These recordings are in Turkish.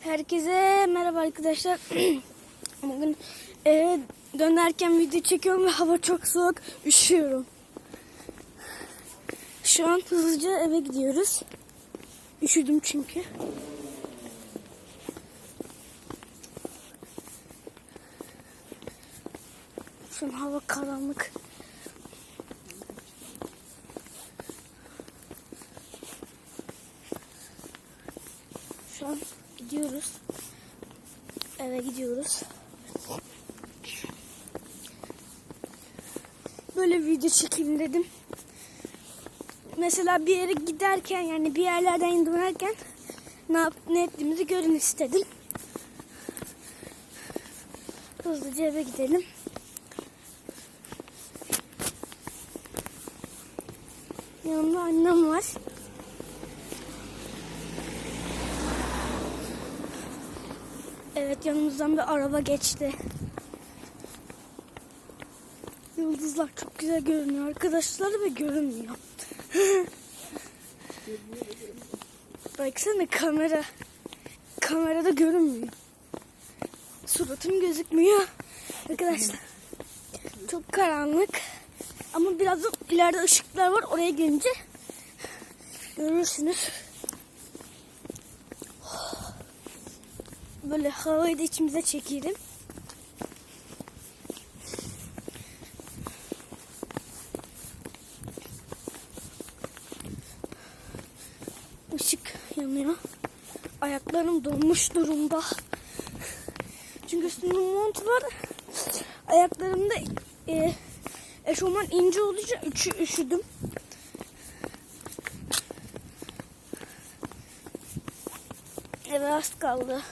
Herkese merhaba arkadaşlar. Bugün eve dönerken video çekiyorum ve hava çok soğuk. Üşüyorum. Şu an hızlıca eve gidiyoruz. Üşüdüm çünkü. Şu an hava karanlık. Şu an gidiyoruz. Eve gidiyoruz. Böyle video çekeyim dedim. Mesela bir yere giderken yani bir yerlerden dönerken ne, ne ettiğimizi görün istedim. Hızlıca eve gidelim. Yanımda annem var. Evet yanımızdan bir araba geçti. Yıldızlar çok güzel görünüyor arkadaşlar ve görünmüyor. Baksana kamera. Kamerada görünmüyor. Suratım gözükmüyor. Arkadaşlar çok karanlık. Ama biraz ileride ışıklar var. Oraya gelince görürsünüz. Böyle havayı da içimize çekelim. Işık yanıyor. Ayaklarım donmuş durumda. Çünkü üstümde mont var. Ayaklarımda e, eşofman ince için üşü, üşüdüm. Eve az kaldı.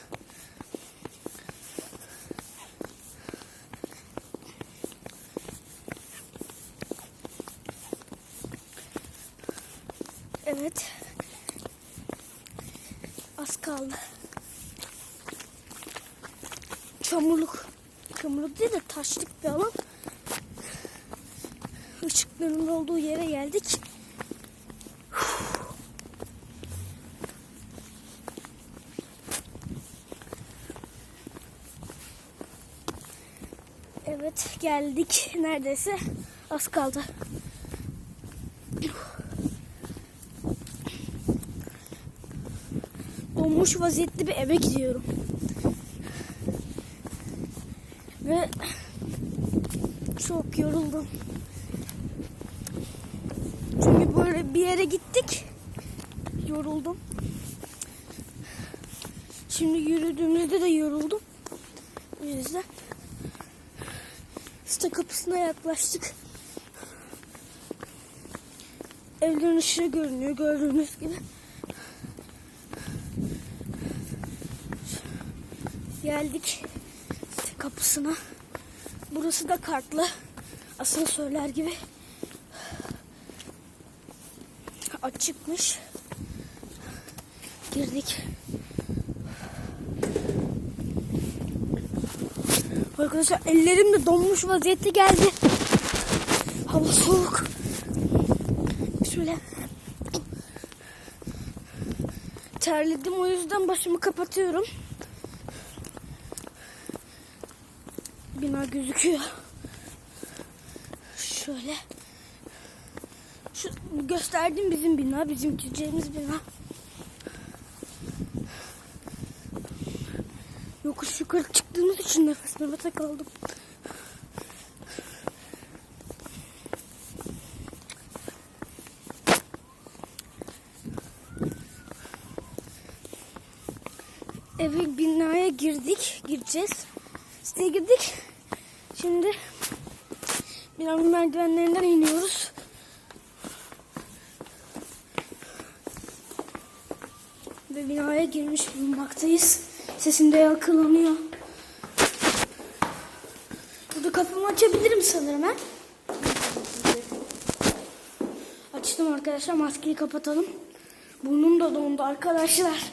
Evet. Az kaldı. Çamurluk. Çamurluk değil de taşlık bir alan. Işıkların olduğu yere geldik. Evet geldik. Neredeyse az kaldı. Donmuş vaziyette bir eve gidiyorum. Ve çok yoruldum. Çünkü böyle bir yere gittik. Yoruldum. Şimdi yürüdüğümüzde de yoruldum. O yüzden site kapısına yaklaştık. Evlerin ışığı görünüyor gördüğünüz gibi. Geldik kapısına. Burası da kartlı. Asansörler gibi. Açıkmış. Girdik. Arkadaşlar ellerim de donmuş vaziyette geldi. Hava soğuk. Şöyle terledim o yüzden başımı kapatıyorum. Bina gözüküyor. Şöyle. Şu gösterdiğim bizim bina, bizim gideceğimiz bina. Yokuş yukarı çıktığımız için nefes nefese kaldım. Eve binaya girdik, gireceğiz. Siteye girdik. Şimdi binanın merdivenlerinden iniyoruz. Ve binaya girmiş bulunmaktayız. Sesim de yankılanıyor. Burada kapımı açabilirim sanırım ha. Açtım arkadaşlar maskeyi kapatalım. Burnum da dondu arkadaşlar.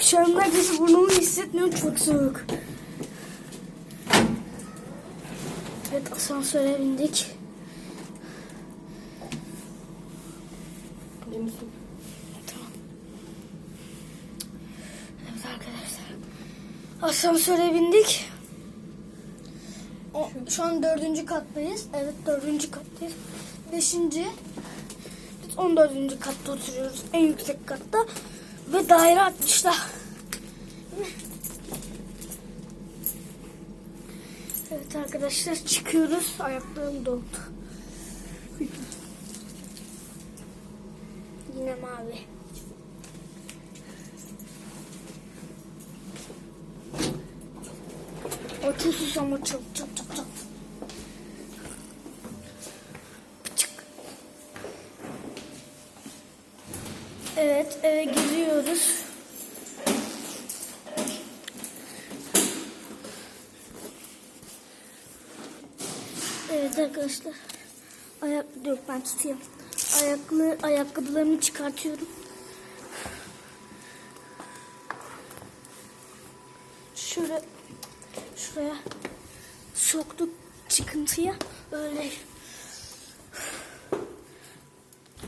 Şu an neredeyse burnumu hissetmiyorum çok soğuk. Evet asansöre bindik. İyi misin? Asansöre bindik. O, şu an dördüncü kattayız. Evet dördüncü kattayız. Beşinci. Biz on dördüncü katta oturuyoruz. En yüksek katta. Ve daire atmışlar. Evet arkadaşlar çıkıyoruz. Ayaklarım dondu. Yine mavi. Açıyorsunuz ama çok çok çok çok. Evet eve giriyoruz. Evet arkadaşlar. Ayak yok ben tutayım. Ayaklı ayakkabılarımı çıkartıyorum. Şöyle şuraya soktuk çıkıntıya öyle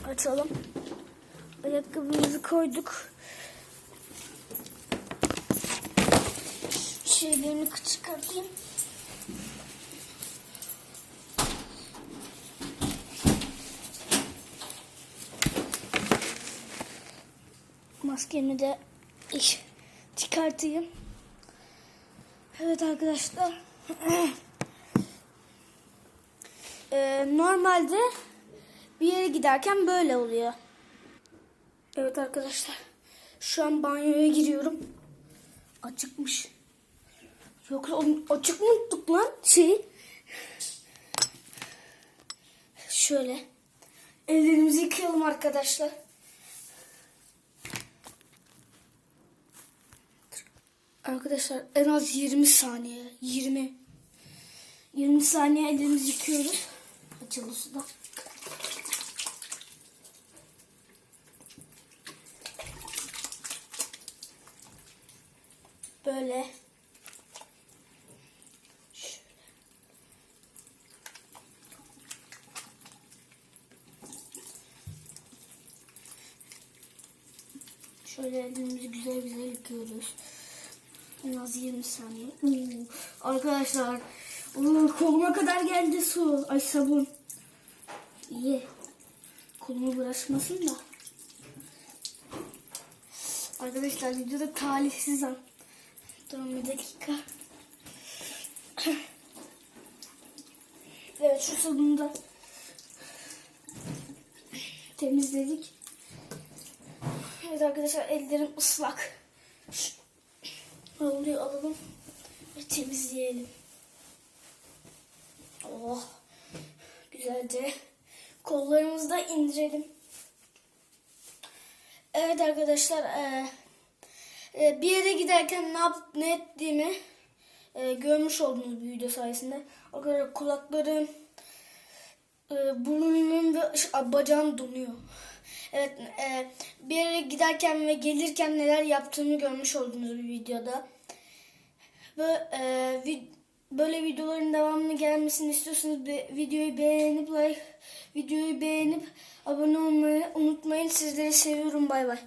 açalım. Ayakkabımızı koyduk. Şeylerini çıkartayım. Maskemi de çıkartayım. Evet arkadaşlar. Ee, normalde bir yere giderken böyle oluyor. Evet arkadaşlar. Şu an banyoya giriyorum. Açıkmış. Yoksa açık mı unuttuk lan şey? Şöyle. Ellerimizi yıkayalım arkadaşlar. Arkadaşlar en az 20 saniye. 20. 20 saniye ellerimizi yıkıyoruz. Açıldı suda. Böyle. Şöyle. Ellerimizi güzel güzel yıkıyoruz. En az 20 saniye. Oo. Arkadaşlar oo, koluma kadar geldi su. Ay sabun. İyi. Kolumu bulaşmasın da. Arkadaşlar videoda talihsiz an. Durun bir dakika. Evet şu sabunu da temizledik. Evet arkadaşlar ellerim ıslak. Havluyu alalım ve temizleyelim. Oh. Güzelce kollarımızı da indirelim. Evet arkadaşlar e, e, bir yere giderken ne yapıp ne ettiğimi e, görmüş oldunuz bir video sayesinde. Arkadaşlar kulaklarım e, burnum ve bacağım donuyor. Evet, e, bir yere giderken ve gelirken neler yaptığımı görmüş oldunuz bir videoda. Ve e, vi- böyle videoların devamını gelmesini istiyorsanız videoyu beğenip like videoyu beğenip abone olmayı unutmayın. Sizleri seviyorum. Bay bay.